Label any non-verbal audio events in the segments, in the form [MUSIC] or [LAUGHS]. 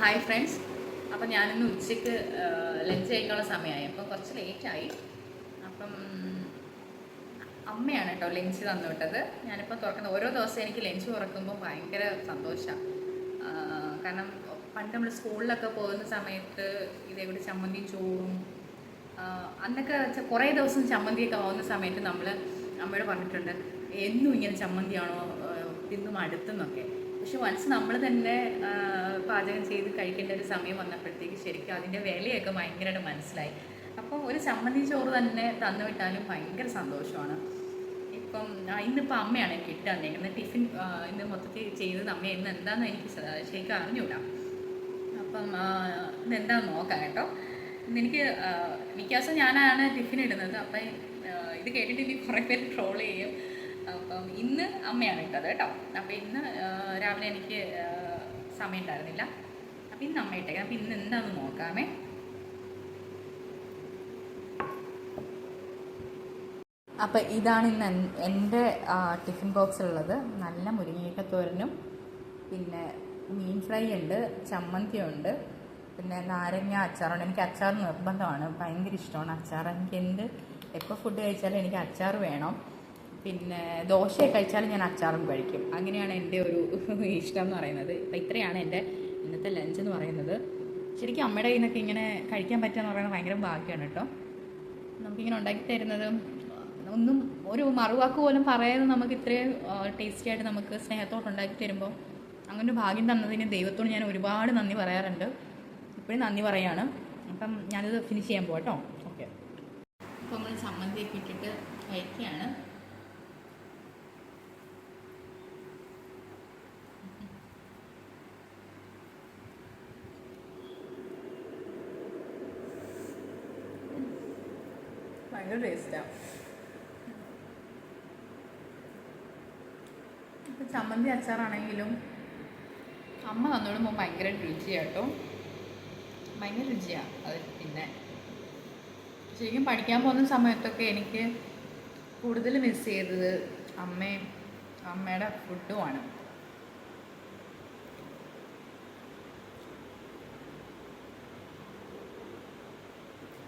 Hi friends അപ്പം ഞാനിന്ന് ഉച്ചയ്ക്ക് ലഞ്ച് കഴിക്കാനുള്ള സമയമായി. അപ്പോൾ കുറച്ച് ലേറ്റായി അപ്പം അമ്മയാണ് കേട്ടോ ലഞ്ച് തന്നു വിട്ടത്. ഞാനിപ്പോൾ തുറക്കുന്ന ഓരോ ദിവസം എനിക്ക് ലഞ്ച് തുറക്കുമ്പോൾ ഭയങ്കര സന്തോഷമാണ് കാരണം പണ്ട് നമ്മൾ സ്കൂളിലൊക്കെ പോകുന്ന സമയത്ത് ഇതേപോലെ ചമ്മന്തിയും ചോറും അന്നൊക്കെ കുറേ ദിവസം ചമ്മന്തിയൊക്കെ ആവുന്ന സമയത്ത് നമ്മൾ അമ്മയോട് പറഞ്ഞിട്ടുണ്ട് എന്നും ഇങ്ങനെ ചമ്മന്തിയാണോ തിന്നും അടുത്തെന്നൊക്കെ. പക്ഷെ വൺസ് നമ്മൾ തന്നെ പാചകം ചെയ്ത് കഴിക്കേണ്ട ഒരു സമയം വന്നപ്പോഴത്തേക്ക് ശരിക്കും അതിന്റെ വിലയൊക്കെ ഭയങ്കരമായിട്ട് മനസ്സിലായി. അപ്പോൾ ഒരു ചമ്മന്തി ചോറ് തന്നെ തന്നു വിട്ടാലും ഭയങ്കര സന്തോഷമാണ്. ഇപ്പം ഇന്നിപ്പോൾ അമ്മയാണ് എനിക്ക് ഇട്ട് തന്നേക്കുന്നത്. ടിഫിൻ ഇന്ന് മൊത്തത്തിൽ ചെയ്തത് അമ്മ ഇന്ന് എന്താണെന്ന് എനിക്ക് ശരിക്കും അറിഞ്ഞൂല അപ്പം എന്താണെന്ന് നോക്കാം കേട്ടോ. എനിക്ക് മിക്ക ഞാനാണ് ടിഫിൻ ഇടുന്നത്. അപ്പം ഇത് കേട്ടിട്ട് ഇനി കുറേ പേര് ട്രോൾ ചെയ്യും. ഇന്ന് അമ്മയാണ് ഇട്ടത് കേട്ടോ. അപ്പം ഇന്ന് രാവിലെ എനിക്ക് സമയം ഉണ്ടായിരുന്നില്ല അപ്പം ഇന്ന് അമ്മ ഇട്ടേക്കാം. അപ്പം ഇന്ന് എന്താണെന്ന് നോക്കാമേ. അപ്പം ഇതാണ് ഇന്ന് എന്റെ ടിഫിൻ ബോക്സിലുള്ളത്. നല്ല മുരിങ്ങയൊക്കെ തോരനും. പിന്നെ മീൻ ഫ്രൈ ഉണ്ട് ചമ്മന്തി ഉണ്ട് പിന്നെ നാരങ്ങ അച്ചാറുണ്ട്. എനിക്ക് അച്ചാർ നിർബന്ധമാണ്. ഭയങ്കര ഇഷ്ടമാണ് അച്ചാർ. എനിക്ക് എന്ത് എപ്പോൾ ഫുഡ് കഴിച്ചാലും എനിക്ക് അച്ചാർ വേണം. പിന്നെ ദോശയൊക്കെ കഴിച്ചാലും ഞാൻ അച്ചാറും കഴിക്കും. അങ്ങനെയാണ് എന്റെ ഒരു [LAUGHS] ഇഷ്ടം എന്ന് പറയുന്നത്. അപ്പം ഇത്രയാണ് എന്റെ ഇന്നത്തെ ലഞ്ച് എന്ന് പറയുന്നത്. ശരിക്കും അമ്മയുടെ കയ്യിൽ നിന്നൊക്കെ ഇങ്ങനെ കഴിക്കാൻ പറ്റുക എന്ന് പറയുന്നത് ഭയങ്കര ഭാഗ്യമാണ് കേട്ടോ. നമുക്കിങ്ങനെ ഉണ്ടാക്കി തരുന്നത് ഒന്നും ഒരു മറുവാക്ക് പോലും പറയാതെ നമുക്ക് ഇത്രയും ടേസ്റ്റി ആയിട്ട് നമുക്ക് സ്നേഹത്തോടെ ഉണ്ടാക്കി തരുമ്പോൾ അങ്ങനെ ഭാഗ്യം തന്നതിന് ദൈവത്തോട് ഞാൻ ഒരുപാട് നന്ദി പറയാറുണ്ട്. ഇപ്പോഴും നന്ദി പറയാണ്. അപ്പം ഞാനിത് ഫിനിഷ് ചെയ്യാൻ പോകട്ടോ ഓക്കെ അപ്പോൾ നമ്മൾ ചമ്മന്തിയൊക്കെ ഇട്ടിട്ട് കഴിക്കുകയാണ് ഭയങ്കര ടേസ്റ്റാണ് ഇപ്പം ചമ്മന്തി അച്ചാറാണെങ്കിലും അമ്മ തന്നോടുമ്പോൾ ഭയങ്കര രുചിയാട്ടോ ഭയങ്കര രുചിയാണ് അത് പിന്നെ. ശരിക്കും പഠിക്കാൻ പോകുന്ന സമയത്തൊക്കെ എനിക്ക് കൂടുതൽ മിസ് ചെയ്തത് അമ്മയും അമ്മയുടെ ഫുഡുമാണ്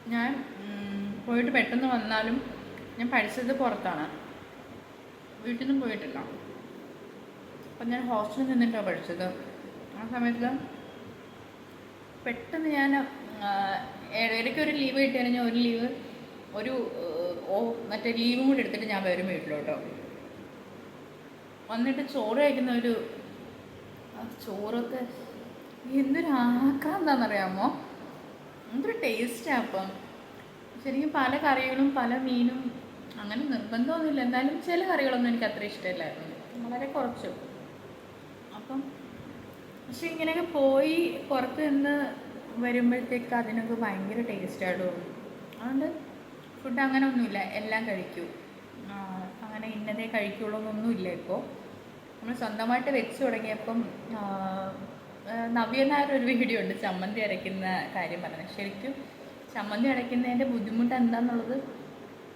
ഞാൻ പോയിട്ട് പെട്ടെന്ന് വന്നാലും ഞാൻ പഠിച്ചത് പുറത്താണ്. വീട്ടിൽ നിന്നും പോയിട്ടില്ല. അപ്പം ഞാൻ ഹോസ്റ്റലിൽ നിന്നിട്ടാണ് പഠിച്ചത്. ആ സമയത്ത് പെട്ടെന്ന് ഞാൻ ഇടയ്ക്ക് ഒരു ലീവ് കിട്ടി ഞാൻ ഒരു ലീവ് ഒരു ഓ മറ്റേ ലീവും കൂടി എടുത്തിട്ട് ഞാൻ വരും വീട്ടിലോട്ടോ. വന്നിട്ട് ചോറ് കഴിക്കുന്ന ഒരു ചോറൊക്കെ എന്തൊരു ആക്രാന്താണെന്നറിയാമോ എന്തൊരു ടേസ്റ്റാണ് അപ്പം. ശരിക്കും പല കറികളും പല മീനും അങ്ങനെ നിർബന്ധമൊന്നുമില്ല. എന്തായാലും ചില കറികളൊന്നും എനിക്ക് അത്ര ഇഷ്ടമില്ലായിരുന്നു. വളരെ കുറച്ച്. അപ്പം പക്ഷെ ഇങ്ങനെയൊക്കെ പോയി പുറത്ത് നിന്ന് വരുമ്പോഴത്തേക്ക് അതിനൊക്കെ ഭയങ്കര ടേസ്റ്റായിട്ട് തോന്നും. അതുകൊണ്ട് ഫുഡ് അങ്ങനെ ഒന്നുമില്ല. എല്ലാം കഴിക്കൂ. അങ്ങനെ ഇന്നതേ കഴിക്കുള്ളൂ എന്നൊന്നുമില്ല ഇപ്പോൾ നമ്മൾ സ്വന്തമായിട്ട് വെച്ച് തുടങ്ങിയപ്പം നവ്യ നായർ ഒരു വീഡിയോ ഉണ്ട്. ചമ്മന്തി അരയ്ക്കുന്ന കാര്യം പറഞ്ഞത്. ശരിക്കും ചമ്മന്തി അടയ്ക്കുന്നതിന്റെ ബുദ്ധിമുട്ട് എന്താണെന്നുള്ളത്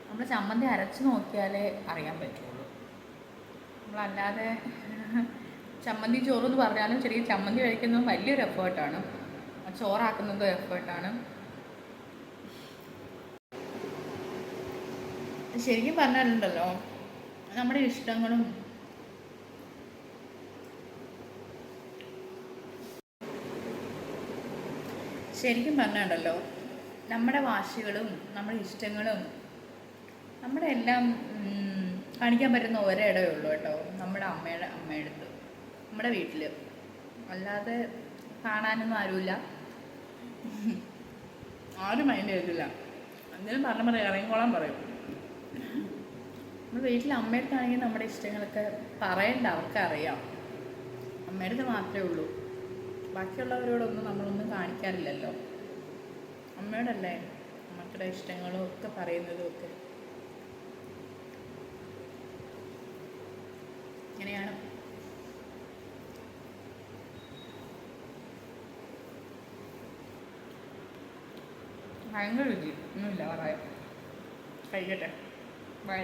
നമ്മൾ ചമ്മന്തി അരച്ച് നോക്കിയാലേ അറിയാൻ പറ്റുള്ളൂ. നമ്മളല്ലാതെ ചമ്മന്തി ചോറ് എന്ന് പറഞ്ഞാലും ശരിക്കും ചമ്മന്തി കഴിക്കുന്നതും വലിയൊരു എഫേർട്ടാണ്. ചോറാക്കുന്നതും എഫേർട്ടാണ്. ശരിക്കും പറഞ്ഞാലുണ്ടല്ലോ നമ്മുടെ ഇഷ്ടങ്ങളും ശരിക്കും പറഞ്ഞാണ്ടല്ലോ നമ്മുടെ വാശികളും നമ്മുടെ ഇഷ്ടങ്ങളും നമ്മുടെ എല്ലാം കാണിക്കാൻ പറ്റുന്ന ഒരേ ഒരിടമേ ഉള്ളൂ കേട്ടോ. നമ്മുടെ അമ്മയുടെ അമ്മയുടെ അടുത്ത് നമ്മുടെ വീട്ടിൽ അല്ലാതെ കാണാനൊന്നും ആരുമില്ല. ആരും മൈൻഡ് ചെയ്തില്ല എന്തെങ്കിലും പറഞ്ഞ പറയാം ഇറങ്ങിക്കോളാൻ പറയും. നമ്മുടെ വീട്ടിൽ അമ്മയടുത്താണെങ്കിൽ നമ്മുടെ ഇഷ്ടങ്ങളൊക്കെ പറയണ്ട അവർക്കറിയാം അമ്മയുടെ മാത്രമേ ഉള്ളൂ. ബാക്കിയുള്ളവരോടൊന്നും നമ്മളൊന്നും കാണിക്കാറില്ലല്ലോ. അമ്മയോടല്ലേ? മക്കളുടെ ഇഷ്ടങ്ങളും ഒക്കെ പറയുന്നതും ഒക്കെ. ഇങ്ങനെയാണ് ഭയങ്കര രുചി ഒന്നുമില്ല പറയാം. കഴിക്കട്ടെ. ബൈ.